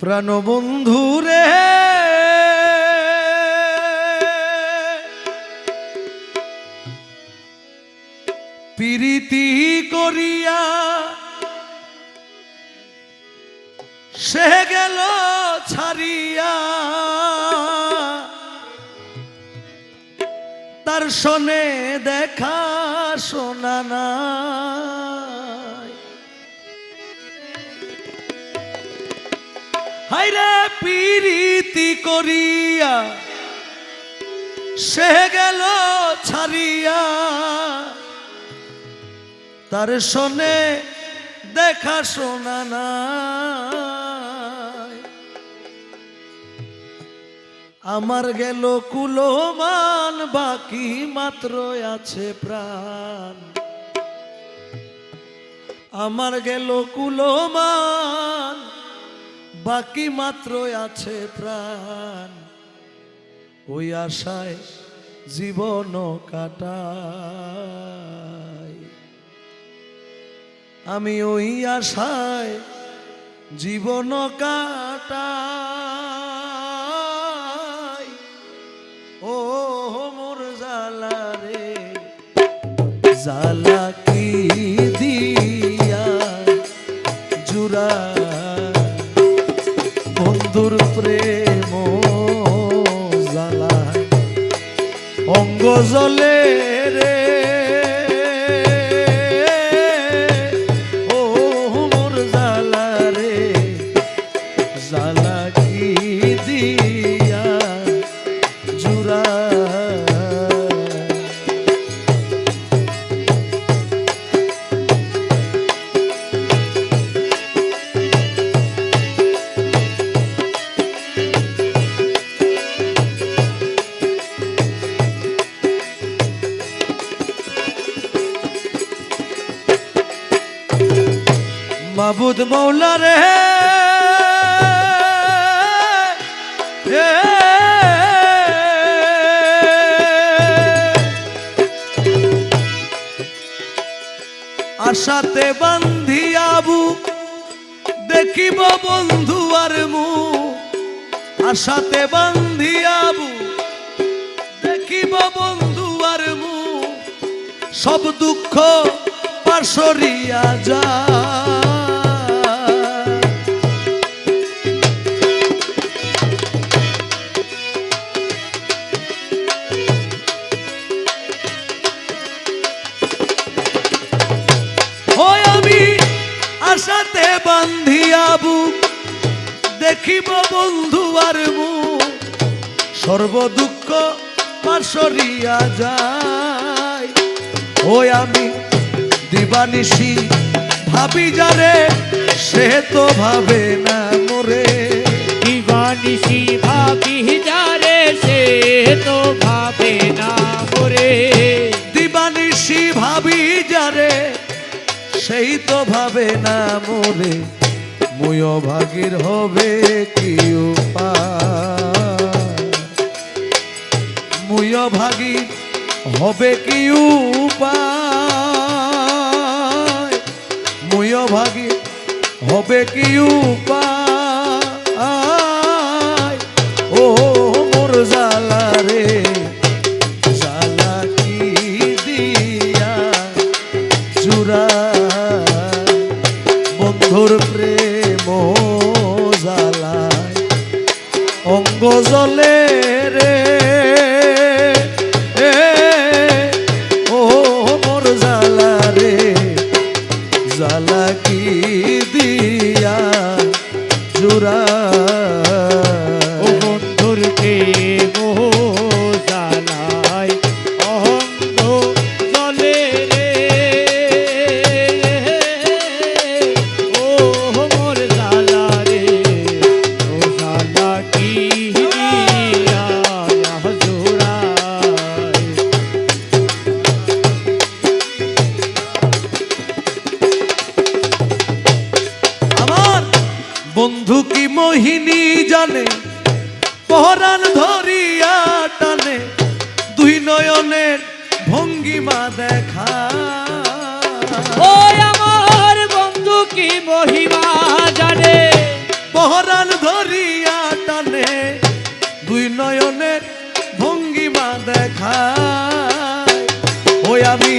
প্রাণবন্ধু রে প্রীতি করিয়া সে গেল ছাড়িয়া। তার শোনে দেখা শোনা নাই হাইরে পিরিতি করিয়া, সে গেল ছাড়িয়া। তার শোনে দেখা শোনা না আমার গেল কুলমান, বাকি মাত্র আছে প্রাণ। আমার গেল কুলমান বাকি মাত্র আছে প্রাণ। ওই আশায় জীবন কাটাই। আমি ওই আশায় জীবন কাটাই। ও মোর জালা রে জালা অঙ্গ মাবুদ মৌলা রে। আশাতে বান্ধিয়াবু দেখিব বন্ধু আর মুখ আশাতে বান্ধিয়াবু দেখিব বন্ধু আর মুখ সব দুঃখ পাশরিয়া যা আশাতে বান্ধিয়াবু দেখিব বন্ধু আর মুখ। সর্ব দুঃখ পাশরিয়া যায়। ওই আমি দিবানিশি, ভাবি যারে, সে তো ভাবে না মোরে। দিবানিশি, ভাবি যারে, সে তো ভাবে না মোরে। সেই তো ভাবে না মোরে মুয় ভাগির হবে কি উপায়? ভাগি হবে কি উপায়? মুয় ভাগি হবে কি উপায়? ও মোর জালা রে জালা কি দিয়া? চূড়া বন্ধুর প্রেম জালায় অঙ্গ জলে বন্ধু কি মোহিনী জানে? পহরান ধরিয়া টানে দুই নয়নের ভঙ্গিমা দেখা। ও আমার বন্ধু কি মহিমা জানে? পহরান ধরিয়া টানে দুই নয়নের ভঙ্গিমা দেখা ও আমি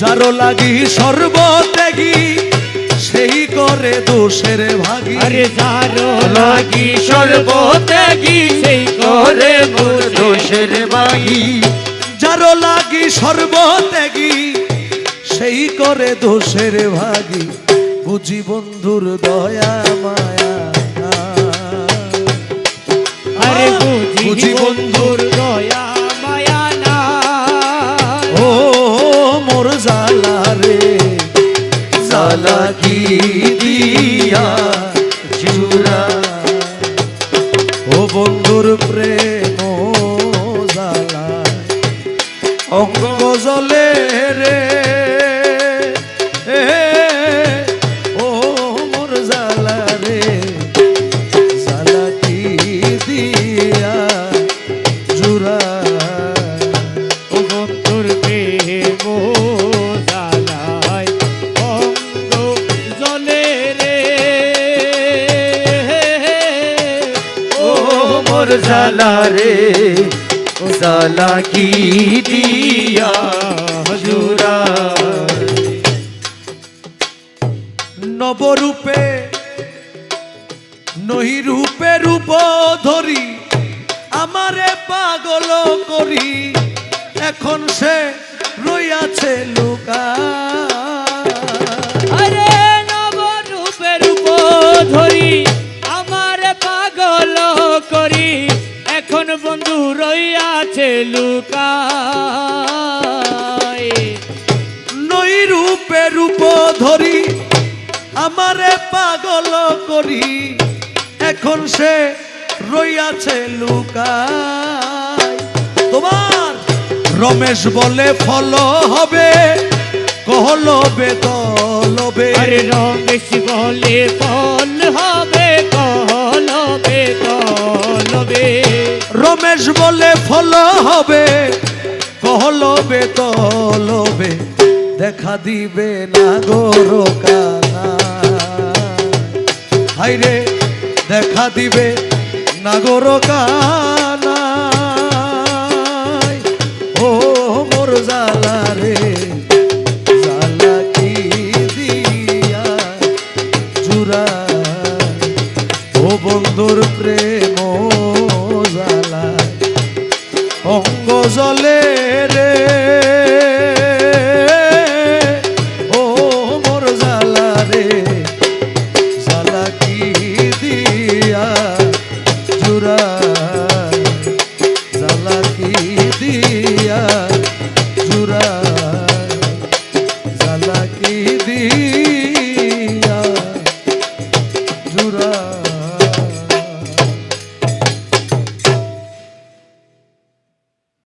যারো লাগি সর্বত্যাগী করে দোষের ভাগী। আরে যারো লাগি সর্বত্যাগী সেই করে মোর দোষের ভাগি। যারো লাগি সর্বত্যাগী সেই করে দোষের ভাগী। বুঝি বন্ধুর দয়া মায়া আরে বুঝি বন্ধুর দয়া সালা কি মোর জালা রে সালা কি দিয়া জুড়া নবরূপে নহি রূপে রূপ ধরি, আমারে পাগল করি। এখন সে রইয়াছে লুকা। আরে নবরূপের রূপ ধরি এখন বন্ধু রইয়াছে লুকায় নই রূপে রূপ ধরি আমারে পাগল করি এখন সে রইয়াছে লুকায় তোমার রমেশ বলে ফল হবে কহলবে তলবে আরে রমেশ বলে ফল হবে কলবে তলবে রমেশ বলে, ফল হবে কহলবে তলবে দেখা দিবে না গোর কানা হাইরে দেখা দিবে না গোর কানা অঙ্গ জলে রে। ও মোর জালা রে। জালা কি দিয়া জুরা জালা কি দিয়া জুরা